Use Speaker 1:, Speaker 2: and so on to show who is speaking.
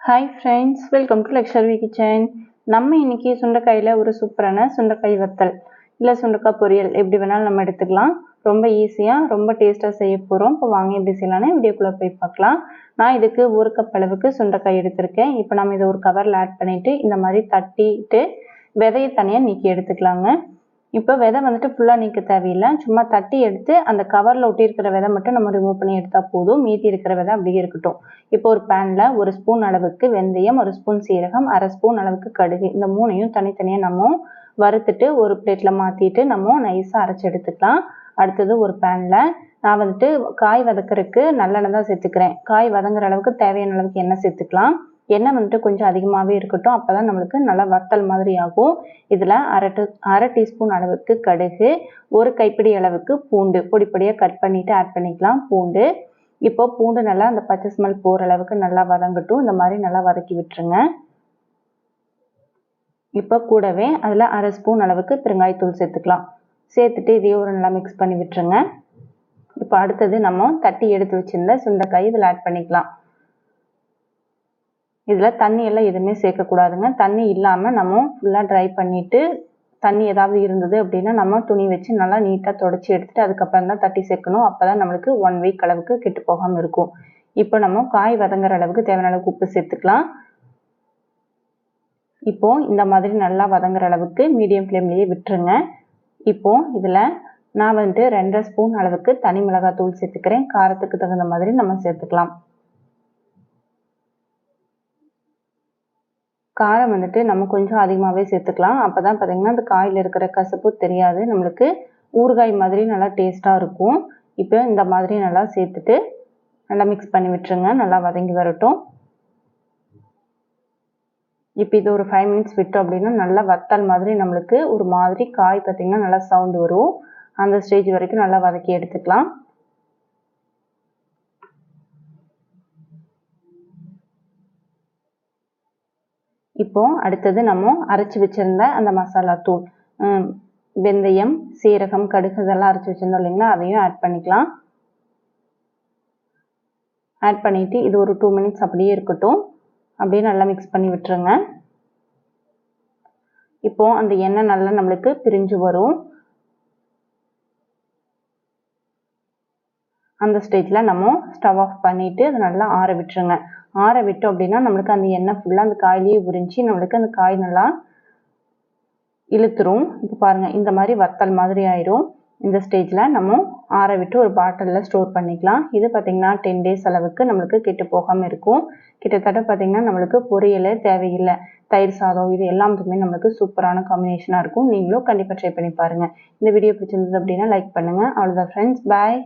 Speaker 1: Hi friends welcome to லக்ஷர்வி kitchen நம்ம இன்னைக்கு சுண்டைக்காயில் ஒரு சூப்பரான சுண்டைக்காய் வத்தல் இல்லை சுண்டைக்காய் பொரியல் எப்படி வேணாலும் நம்ம எடுத்துக்கலாம். ரொம்ப ஈஸியாக ரொம்ப டேஸ்ட்டாக செய்ய போகிறோம் இப்போ வாங்கி எப்படி செய்யலான்னு வீடியோக்குள்ளே போய் பார்க்கலாம். நான் இதுக்கு ஒரு கப் அளவுக்கு சுண்டைக்காய் எடுத்திருக்கேன். இப்போ நம்ம இதை ஒரு கவரில் ஆட் பண்ணிவிட்டு இந்த மாதிரி தட்டிட்டு விதையை தனியாக நீக்கி எடுத்துக்கலாங்க. இப்போ விதை வந்துட்டு ஃபுல்லாக நீக்க தேவையில்லை. சும்மா தட்டி எடுத்து அந்த கவரில் ஒட்டி இருக்கிற விதை மட்டும் நம்ம ரிமூவ் பண்ணி எடுத்தால் போதும். மீதி இருக்கிற விதை அப்படியே இருக்கட்டும். இப்போ ஒரு பேனில் ஒரு ஸ்பூன் அளவுக்கு வெந்தயம் ஒரு ஸ்பூன் சீரகம் அரை ஸ்பூன் அளவுக்கு கடுகு இந்த மூணையும் தனித்தனியாக நம்ம வறுத்துட்டு ஒரு பிளேட்டில் மாற்றிட்டு நம்ம நைஸாக அரைச்சி எடுத்துக்கலாம். அடுத்தது ஒரு பேனில் நான் வந்துட்டு காய் வதக்கிறதுக்கு நல்லெண்ணெய் தான் சேர்த்துக்கிறேன். காய் வதங்குற அளவுக்கு தேவையான அளவுக்கு எண்ணெய் சேர்த்துக்கலாம். எண்ணெய் வந்துட்டு கொஞ்சம் அதிகமாகவே இருக்கட்டும் அப்போ தான் நம்மளுக்கு நல்லா வத்தல் மாதிரி ஆகும். இதில் அரை டு அரை டீஸ்பூன் அளவுக்கு கடுகு ஒரு கைப்பிடி அளவுக்கு பூண்டு பொடி பொடியாக கட் பண்ணிவிட்டு ஆட் பண்ணிக்கலாம். பூண்டு இப்போ பூண்டு நல்லா அந்த பச்சை ஸ்மெல் போகிற அளவுக்கு நல்லா வதங்கட்டும். இந்த மாதிரி நல்லா வதக்கி விட்டுருங்க. இப்போ கூடவே அதில் அரை ஸ்பூன் அளவுக்கு பெருங்காயத்தூள் சேர்த்துக்கலாம். சேர்த்துட்டு இதையும் ஒரு நல்லா மிக்ஸ் பண்ணி விட்டுருங்க. இப்போ அடுத்தது நம்ம தட்டி எடுத்து வச்சுருந்த சுண்டைக்காய் இதில் ஆட் பண்ணிக்கலாம். இதில் தண்ணி எல்லாம் எதுவுமே சேர்க்கக்கூடாதுங்க தண்ணி இல்லாமல் நம்ம ஃபுல்லாக ட்ரை பண்ணிவிட்டு தண்ணி ஏதாவது இருந்தது அப்படின்னா நம்ம துணி வச்சு நல்லா நீட்டாக தொடச்சி எடுத்துகிட்டு அதுக்கப்புறம் தான் தட்டி சேர்க்கணும். அப்போ தான் நம்மளுக்கு ஒன் வீக் அளவுக்கு கெட்டு போகாமல் இருக்கும். இப்போ நம்ம காய் வதங்குற அளவுக்கு தேவையான அளவுக்கு உப்பு சேர்த்துக்கலாம். இப்போ இந்த மாதிரி நல்லா வதங்குற அளவுக்கு மீடியம் ஃப்ளேம்லேயே விட்டுருங்க. இப்போ இதில் நான் வந்துட்டு ரெண்டரை ஸ்பூன் அளவுக்கு தனி மிளகாய் தூள் சேர்த்துக்கிறேன். காரத்துக்கு தகுந்த மாதிரி நம்ம சேர்த்துக்கலாம். காரம் வந்துட்டு நம்ம கொஞ்சம் அதிகமாகவே சேர்த்துக்கலாம். அப்போ தான் பார்த்திங்கன்னா அந்த காயில் இருக்கிற கசப்பு தெரியாது. நம்மளுக்கு ஊறுகாய் மாதிரி நல்லா டேஸ்ட்டாக இருக்கும். இப்போ இந்த மாதிரி நல்லா சேர்த்துட்டு நல்லா மிக்ஸ் பண்ணி விட்டுருங்க. நல்லா வதங்கி வரட்டும். இப்போ இது ஒரு ஃபைவ் மினிட்ஸ் விட்டோம் அப்படின்னா நல்லா வத்தல் மாதிரி நம்மளுக்கு ஒரு மாதிரி காய் பார்த்திங்கன்னா நல்லா சவுண்டு வரும். அந்த ஸ்டேஜ் வரைக்கும் நல்லா வதக்கி எடுத்துக்கலாம். இப்போ அடுத்தது நம்ம அரைச்சி வச்சிருந்த அந்த மசாலா தூள் வெந்தயம் சீரகம் கடுகு இதெல்லாம் அரைச்சி வச்சிருந்தோம் இல்லைங்களா? அதையும் ஆட் பண்ணிக்கலாம். ஆட் பண்ணிவிட்டு இது ஒரு டூ மினிட்ஸ் அப்படியே இருக்கட்டும். அப்படியே நல்லா மிக்ஸ் பண்ணி விட்டுருங்க. இப்போ அந்த எண்ணெய் நல்லா நம்மளுக்கு பிரிஞ்சு வரும். அந்த ஸ்டேஜில் நம்ம ஸ்டவ் ஆஃப் பண்ணிவிட்டு அதை நல்லா ஆற விட்டுருங்க. ஆற விட்டோம் அப்படின்னா நம்மளுக்கு அந்த எண்ணெய் ஃபுல்லாக அந்த காயிலேயே உறிஞ்சி நம்மளுக்கு அந்த காய் நல்லா இழுத்துரும். இப்போ பாருங்கள் இந்த மாதிரி வத்தல் மாதிரி ஆயிரும். இந்த ஸ்டேஜில் நம்ம ஆற விட்டு ஒரு பாட்டிலில் ஸ்டோர் பண்ணிக்கலாம். இது பார்த்திங்கன்னா டென் டேஸ் அளவுக்கு நம்மளுக்கு கெட்டு போகாமல் இருக்கும். கிட்டத்தட்ட பார்த்திங்கன்னா நம்மளுக்கு பொரியலே தேவையில்லை. தயிர் சாதம் இது எல்லாத்துக்குமே நம்மளுக்கு சூப்பரான காம்பினேஷனாக இருக்கும். நீங்களும் கண்டிப்பாக ட்ரை பண்ணி பாருங்கள் இந்த வீடியோ பிடிச்சிருந்தது அப்படின்னா லைக் பண்ணுங்கள் அவ்வளோதான் ஃப்ரெண்ட்ஸ் பாய்